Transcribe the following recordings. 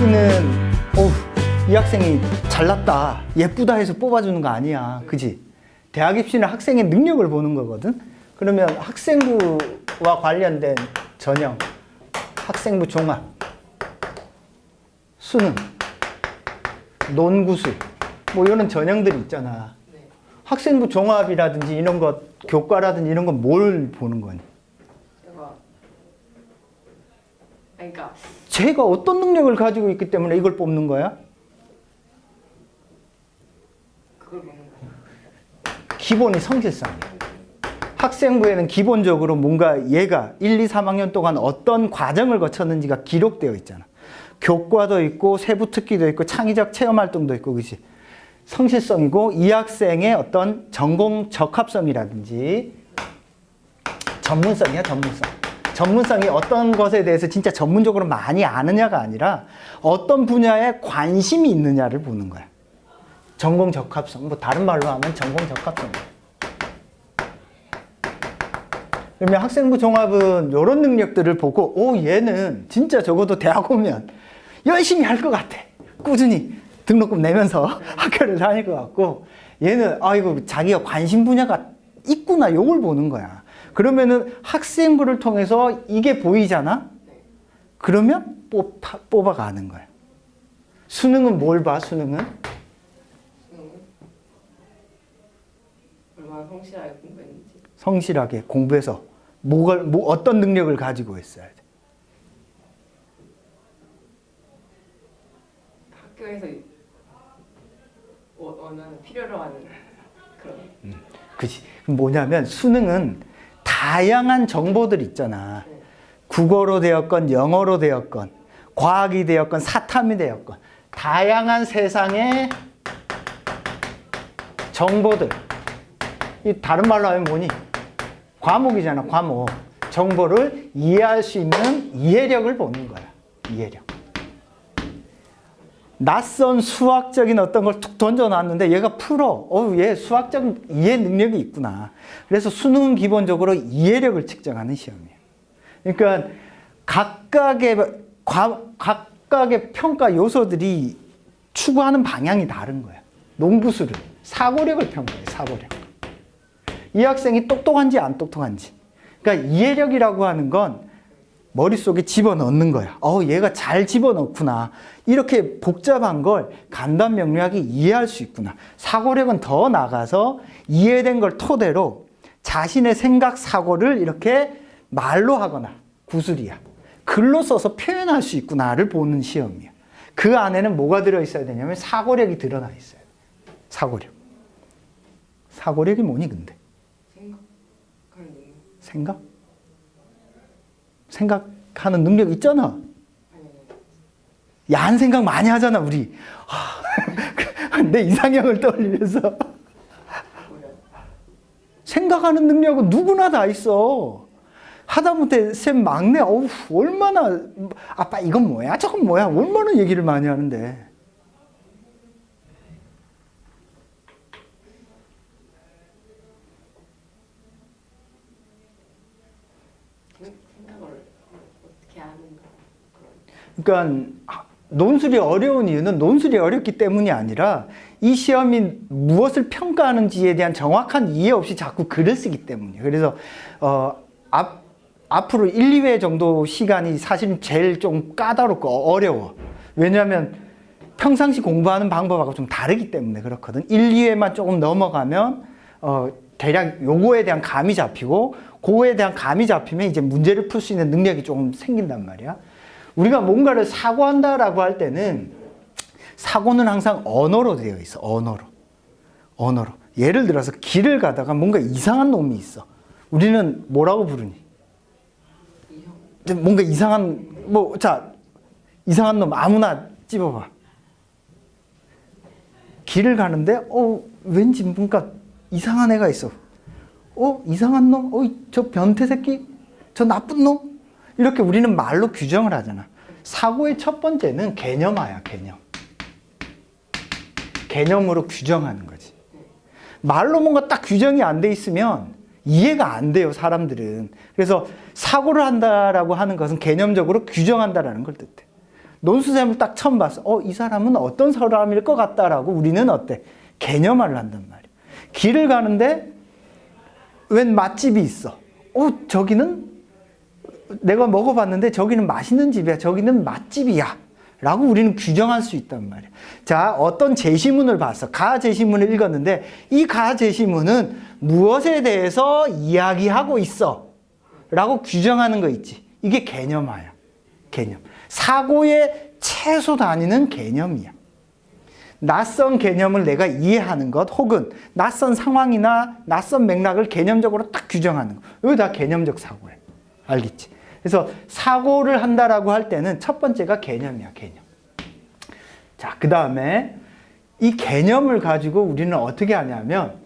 입시는 어우 이 학생이 잘났다. 예쁘다 해서 뽑아주는 거 아니야. 그지? 대학 입시는 학생의 능력을 보는 거거든? 그러면 학생부와 관련된 전형 학생부 종합 수능 논구술 뭐 이런 전형들이 있잖아. 네. 학생부 종합이라든지 이런 것 교과라든지 이런 건 뭘 보는 거니 그러니까 제가 어떤 능력을 가지고 있기 때문에 이걸 뽑는 거야? 기본이 성실성이야. 학생부에는 기본적으로 뭔가 얘가 1, 2, 3학년 동안 어떤 과정을 거쳤는지가 기록되어 있잖아. 교과도 있고 세부 특기도 있고 창의적 체험 활동도 있고 그지 성실성이고 이 학생의 어떤 전공 적합성이라든지 전문성이야 전문성. 전문성이 어떤 것에 대해서 진짜 전문적으로 많이 아느냐가 아니라 어떤 분야에 관심이 있느냐를 보는 거야. 전공 적합성. 뭐 다른 말로 하면 전공 적합성. 그러면 학생부 종합은 이런 능력들을 보고 오 얘는 진짜 적어도 대학 오면 열심히 할 것 같아. 꾸준히 등록금 내면서 학교를 다닐 것 같고 얘는 아이고 자기가 관심 분야가 있구나 요걸 보는 거야. 그러면은 학생부를 통해서 이게 보이잖아. 그러면 뽑아, 뽑아가는 거야. 수능은 뭘 봐? 수능은 얼마나 성실하게 공부했는지 성실하게 공부해서 뭐가 뭐 어떤 능력을 가지고 있어야 돼. 학교에서 원- 원하는 필요로 하는 그런 그지. 그럼 뭐냐면 수능은 다양한 정보들 있잖아. 네. 국어로 되었건 영어로 되었건 과학이 되었건 사탐이 되었건 다양한 세상의 정보들. 이 다른 말로 하면 뭐니? 과목이잖아, 과목. 정보를 이해할 수 있는 이해력을 보는 거야. 이해력. 낯선 수학적인 어떤 걸 툭 던져놨는데 얘가 풀어. 어우, 얘 수학적 이해 능력이 있구나. 그래서 수능은 기본적으로 이해력을 측정하는 시험이에요. 그러니까 각각의, 과- 각각의 평가 요소들이 추구하는 방향이 다른 거야. 농구수를. 사고력을 평가해, 사고력. 이 학생이 똑똑한지 안 똑똑한지. 그러니까 이해력이라고 하는 건 머릿속에 집어넣는 거야. 어, 얘가 잘 집어넣구나. 이렇게 복잡한 걸 간단 명료하게 이해할 수 있구나. 사고력은 더 나가서 이해된 걸 토대로 자신의 생각, 사고를 이렇게 말로 하거나 구술이야. 글로 써서 표현할 수 있구나를 보는 시험이야. 그 안에는 뭐가 들어있어야 되냐면 사고력이 드러나 있어요. 사고력. 사고력이 뭐니, 근데? 능력 생각? 생각하는 능력 있잖아. 야한 생각 많이 하잖아, 우리. 하, 내 이상형을 떠올리면서. 생각하는 능력은 누구나 다 있어. 하다못해 쌤 막내, 어우, 얼마나, 아빠 이건 뭐야? 저건 뭐야? 얼마나 얘기를 많이 하는데. 생- 생각을 어떻게 하는가 그러니까 논술이 어려운 이유는 논술이 어렵기 때문이 아니라 이 시험이 무엇을 평가하는지에 대한 정확한 이해 없이 자꾸 글을 쓰기 때문이에요. 그래서 어, 앞, 앞으로 1, 2회 정도 시간이 사실은 제일 좀 까다롭고 어려워. 왜냐하면 평상시 공부하는 방법하고 좀 다르기 때문에 그렇거든. 1, 2회만 조금 넘어가면 어, 대략 요거에 대한 감이 잡히고 그거에 대한 감이 잡히면 이제 문제를 풀 수 있는 능력이 조금 생긴단 말이야. 우리가 뭔가를 사고한다라고 할 때는 사고는 항상 언어로 되어 있어. 언어로. 언어로. 예를 들어서 길을 가다가 뭔가 이상한 놈이 있어. 우리는 뭐라고 부르니? 뭔가 이상한 뭐 자 이상한 놈 아무나 찝어봐. 길을 가는데 어 왠지 뭔가 이상한 애가 있어. 어 이상한 놈, 어저 변태 새끼, 저 나쁜 놈 이렇게 우리는 말로 규정을 하잖아. 사고의 첫 번째는 개념화야 개념. 개념으로 규정하는 거지. 말로 뭔가 딱 규정이 안 돼 있으면 이해가 안 돼요, 사람들은. 그래서 사고를 한다라고 하는 것은 개념적으로 규정한다라는 걸 뜻해. 논수샘을 딱 처음 봤어. 어, 이 사람은 어떤 사람일 것 같다라고 우리는 어때? 개념화를 한단 말이야. 길을 가는데 웬 맛집이 있어. 어, 저기는 내가 먹어봤는데 저기는 맛있는 집이야. 저기는 맛집이야. 라고 우리는 규정할 수 있단 말이야. 자, 어떤 제시문을 봤어. 가 제시문을 읽었는데 이 가 제시문은 무엇에 대해서 이야기하고 있어. 라고 규정하는 거 있지. 이게 개념화야. 개념. 사고의 최소 단위는 개념이야. 낯선 개념을 내가 이해하는 것 혹은 낯선 상황이나 낯선 맥락을 개념적으로 딱 규정하는 거. 이거 다 개념적 사고야. 알겠지? 그래서 사고를 한다라고 할 때는 첫 번째가 개념이야, 개념. 자, 그 다음에 이 개념을 가지고 우리는 어떻게 하냐면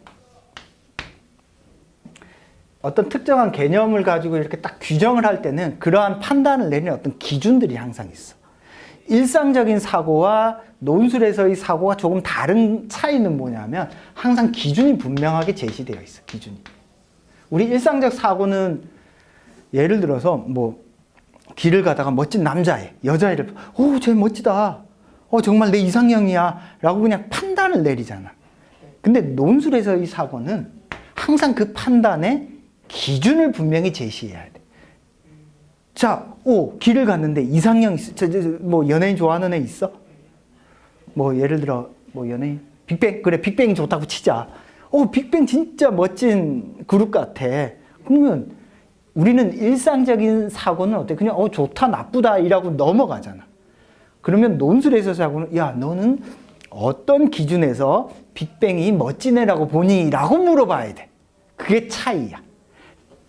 어떤 특정한 개념을 가지고 이렇게 딱 규정을 할 때는 그러한 판단을 내리는 어떤 기준들이 항상 있어. 일상적인 사고와 논술에서의 사고가 조금 다른 차이는 뭐냐면 항상 기준이 분명하게 제시되어 있어. 기준이. 우리 일상적 사고는 예를 들어서 뭐 길을 가다가 멋진 남자애, 여자애를 오, 쟤 멋지다. 어, 정말 내 이상형이야. 라고 그냥 판단을 내리잖아. 근데 논술에서의 사고는 항상 그 판단에 기준을 분명히 제시해야 돼. 자, 오, 길을 갔는데 이상형. 저, 저, 저, 뭐 연예인 좋아하는 애 있어? 뭐 예를 들어 뭐 연예인 빅뱅 그래 빅뱅이 좋다고 치자. 어, 빅뱅 진짜 멋진 그룹 같아. 그러면 우리는 일상적인 사고는 어때? 그냥 어 좋다 나쁘다 이라고 넘어가잖아. 그러면 논술에서 사고는 야 너는 어떤 기준에서 빅뱅이 멋진 애라고 보니? 라고 물어봐야 돼. 그게 차이야.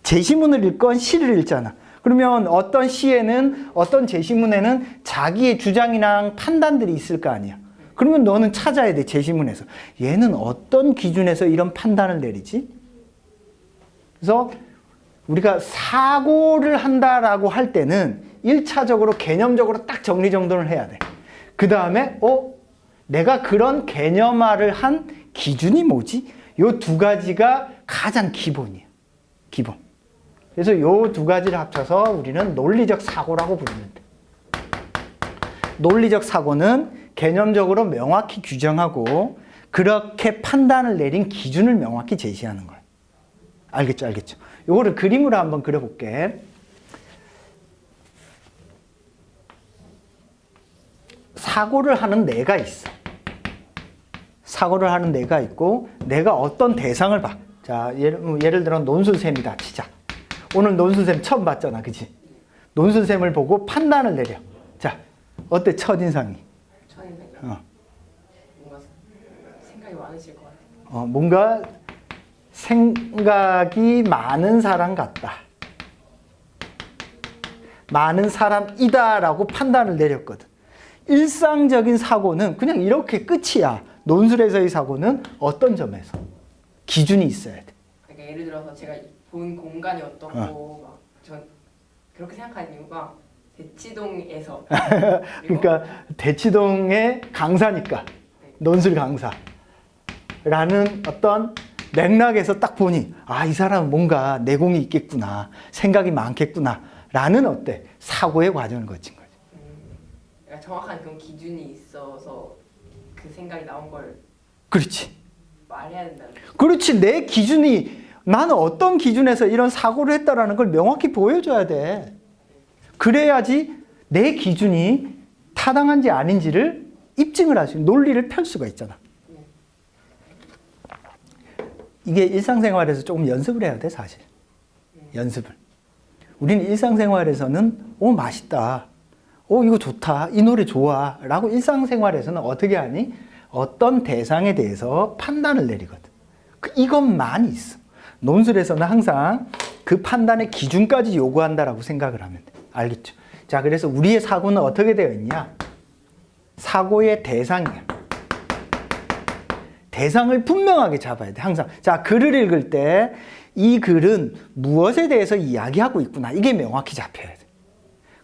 제시문을 읽건 시를 읽잖아. 그러면 어떤 시에는 어떤 제시문에는 자기의 주장이랑 판단들이 있을 거 아니야. 그러면 너는 찾아야 돼 제시문에서 얘는 어떤 기준에서 이런 판단을 내리지? 그래서 우리가 사고를 한다라고 할 때는 1차적으로 개념적으로 딱 정리정돈을 해야 돼. 그 다음에 어 내가 그런 개념화를 한 기준이 뭐지? 요 두 가지가 가장 기본이야. 기본. 그래서 요 두 가지를 합쳐서 우리는 논리적 사고라고 부르는 돼. 논리적 사고는 개념적으로 명확히 규정하고 그렇게 판단을 내린 기준을 명확히 제시하는 거야. 알겠죠? 알겠죠? 요거를 그림으로 한번 그려볼게. 사고를 하는 내가 있어. 사고를 하는 내가 있고 내가 어떤 대상을 봐. 자, 예를, 예를 들어 논술쌤이다 치자. 오늘 논술쌤 처음 봤잖아. 그지? 논술쌤을 보고 판단을 내려. 자, 어때 첫인상이? 어. 뭔가 생각이 많으실 것 같아요. 어, 뭔가 생각이 많은 사람 같다. 많은 사람이다 라고 판단을 내렸거든. 일상적인 사고는 그냥 이렇게 끝이야. 논술에서의 사고는 어떤 점에서 기준이 있어야 돼. 그러니까 예를 들어서 제가 본 공간이 어떻고 어. 막전 그렇게 생각하는 이유가 대치동에서 그러니까 대치동의 강사니까 논술 강사라는 어떤 맥락에서 딱 보니 아 이 사람은 뭔가 내공이 있겠구나 생각이 많겠구나 라는 어때 사고의 과정을 거친 거지. 그러니까 정확한 그런 기준이 있어서 그 생각이 나온 걸 그렇지. 말해야 된다는 그렇지. 내 기준이 나는 어떤 기준에서 이런 사고를 했다라는 걸 명확히 보여줘야 돼. 그래야지 내 기준이 타당한지 아닌지를 입증을 할 수 있는 논리를 펼 수가 있잖아. 이게 일상생활에서 조금 연습을 해야 돼, 사실. 연습을. 우리는 일상생활에서는 오 맛있다. 오 이거 좋다. 이 노래 좋아. 라고 일상생활에서는 어떻게 하니? 어떤 대상에 대해서 판단을 내리거든. 그 이것만 있어. 논술에서는 항상 그 판단의 기준까지 요구한다라고 생각을 하면 돼. 알겠죠? 자, 그래서 우리의 사고는 어떻게 되어 있냐? 사고의 대상이야. 대상을 분명하게 잡아야 돼. 항상. 자, 글을 읽을 때 이 글은 무엇에 대해서 이야기하고 있구나. 이게 명확히 잡혀야 돼.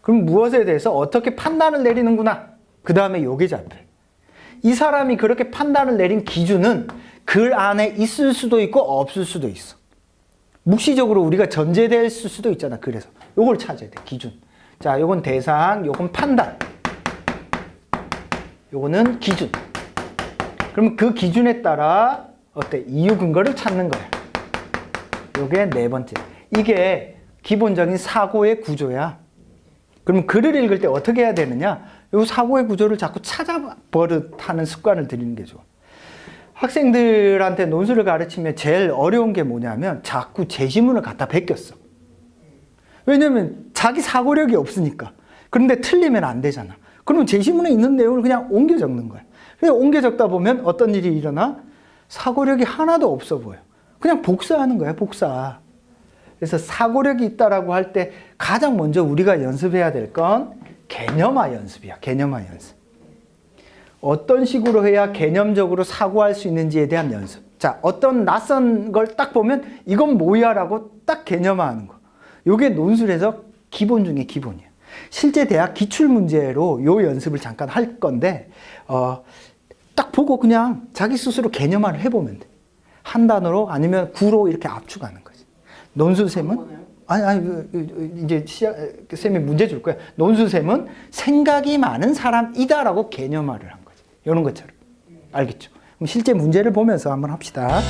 그럼 무엇에 대해서 어떻게 판단을 내리는구나. 그 다음에 요게 잡혀요. 이 사람이 그렇게 판단을 내린 기준은 글 안에 있을 수도 있고 없을 수도 있어. 묵시적으로 우리가 전제될 수도 있잖아. 그래서 요걸 찾아야 돼. 기준. 자, 요건 대상, 요건 판단. 요거는 기준. 그럼 그 기준에 따라 어때? 이유 근거를 찾는 거야. 요게 네 번째. 이게 기본적인 사고의 구조야. 그럼 글을 읽을 때 어떻게 해야 되느냐? 요 사고의 구조를 자꾸 찾아버릇하는 습관을 들이는 게 좋아. 학생들한테 논술을 가르치면 제일 어려운 게 뭐냐면 자꾸 제시문을 갖다 베꼈어. 왜냐면 자기 사고력이 없으니까. 그런데 틀리면 안 되잖아. 그러면 제시문에 있는 내용을 그냥 옮겨 적는 거야. 그냥 옮겨 적다 보면 어떤 일이 일어나? 사고력이 하나도 없어 보여. 그냥 복사하는 거야, 복사. 그래서 사고력이 있다라고 할 때 가장 먼저 우리가 연습해야 될 건 개념화 연습이야, 개념화 연습. 어떤 식으로 해야 개념적으로 사고할 수 있는지에 대한 연습. 자, 어떤 낯선 걸 딱 보면 이건 뭐야 라고 딱 개념화하는 거. 요게 논술에서 기본 중에 기본이야. 실제 대학 기출 문제로 요 연습을 잠깐 할 건데 어, 딱 보고 그냥 자기 스스로 개념화를 해보면 돼. 한 단어로 아니면 구로 이렇게 압축하는 거지. 논술쌤은 뭐나요? 아니 아니 그, 그, 이제 시작 쌤이 문제 줄 거야. 논술쌤은 생각이 많은 사람이다라고 개념화를 한 거지. 이런 것처럼 알겠죠? 그럼 실제 문제를 보면서 한번 합시다.